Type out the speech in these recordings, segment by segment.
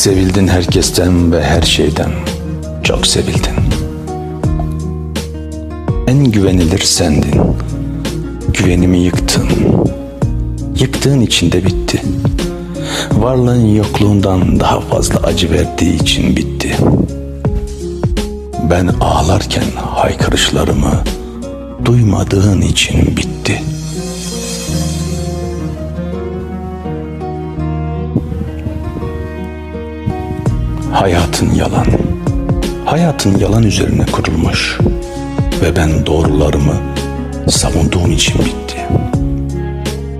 Sevildin herkesten ve her şeyden. Çok sevildin. En güvenilir sendin. Güvenimi yıktın. Yıktığın için de bitti. Varlığın yokluğundan daha fazla acı verdiği için bitti. Ben ağlarken haykırışlarımı duymadığın için bitti. Hayatın yalan. Hayatın yalan üzerine kurulmuş ve ben doğrularımı savunduğum için bitti.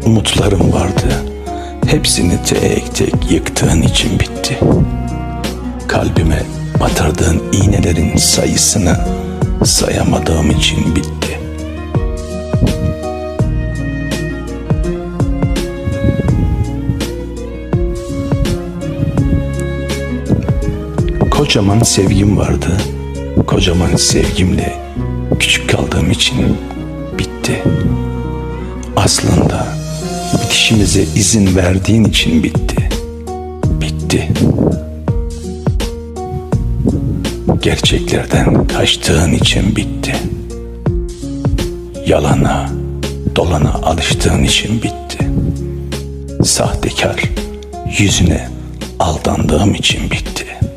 Umutlarım vardı. Hepsini tek tek yıktığın için bitti. Kalbime batırdığın iğnelerin sayısını sayamadığım için bitti. Kocaman sevgim vardı. Kocaman sevgimle küçük kaldığım için bitti. Aslında bitişimize izin verdiğin için bitti. Bitti. Gerçeklerden kaçtığın için bitti. Yalana, dolana alıştığın için bitti. Sahtekar yüzüne aldandığım için bitti.''